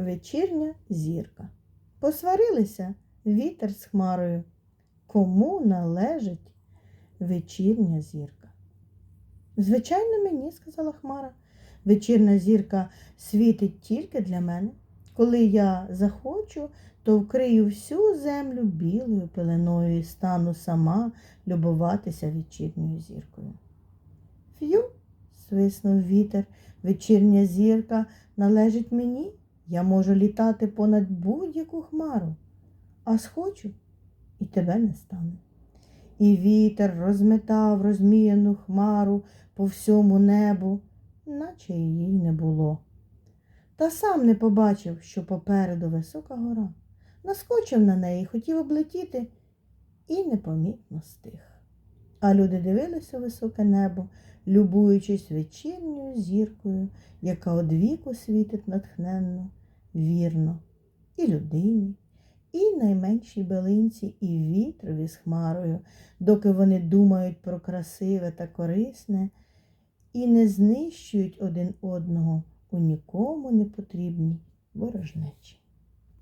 вечірня зірка. Посварилися вітер з хмарою. Кому належить вечірня зірка? Звичайно, мені, сказала Хмара. Вечірня зірка світить тільки для мене. Коли я захочу, то вкрию всю землю білою пеленою і стану сама любуватися вечірньою зіркою. Ф'ю, свиснув вітер, вечірня зірка належить мені. Я можу літати понад будь-яку хмару, а схочу, і тебе не стане. І вітер розметав розміяну хмару по всьому небу, наче її не було. Та сам не побачив, що попереду висока гора. Наскочив на неї, хотів облетіти і непомітно стих. А люди дивилися у високе небо, любуючись вечірньою зіркою, яка одвіку світить натхненно, вірно, і людині, і найменшій белинці, і вітрові з хмарою, доки вони думають про красиве та корисне і не знищують один одного у нікому не потрібній ворожнечі.